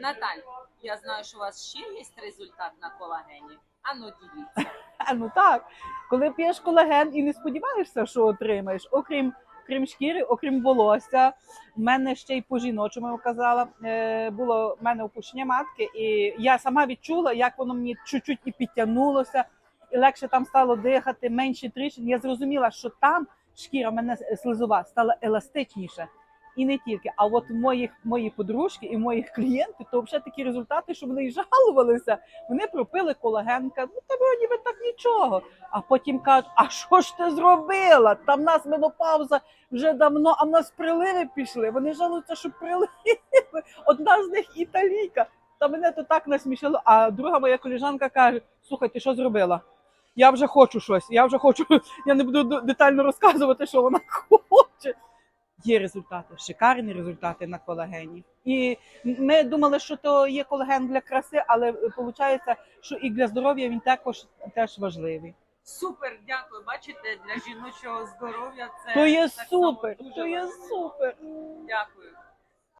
Наталь, я знаю, що у вас ще є результат на колагені. Ану, діліться. Ну так, коли п'єш колаген і не сподіваєшся, що отримаєш, окрім крім шкіри, окрім волосся, в мене ще й по жіночому казала, е, було в мене опущення матки, і я сама відчула, як воно мені чуть-чуть і підтягнулося, і легше там стало дихати, менше тріщин. Я зрозуміла, що там шкіра в мене слизова стала еластичніша. І не тільки, а от моїх мої подружки і моїх клієнтів, то взагалі такі результати, що вони й жалувалися. Вони пропили колагенка, ну тебе ніби так нічого. А потім кажуть, а що ж ти зробила? Там в нас менопауза вже давно, а в нас приливи пішли. Вони жалуються, що приливи. Одна з них італійка. Та мене то так насмішило. А друга моя коліжанка каже: слухай, ти що зробила? Я вже хочу щось, я вже хочу. Я не буду детально розказувати, що вона хоче. Є результати, шикарні результати на колагені. І ми думали, що то є колаген для краси, але виходить, що і для здоров'я він також теж важливий. Супер, дякую. Бачите, для жіночого здоров'я це То є супер, то є супер. Дякую.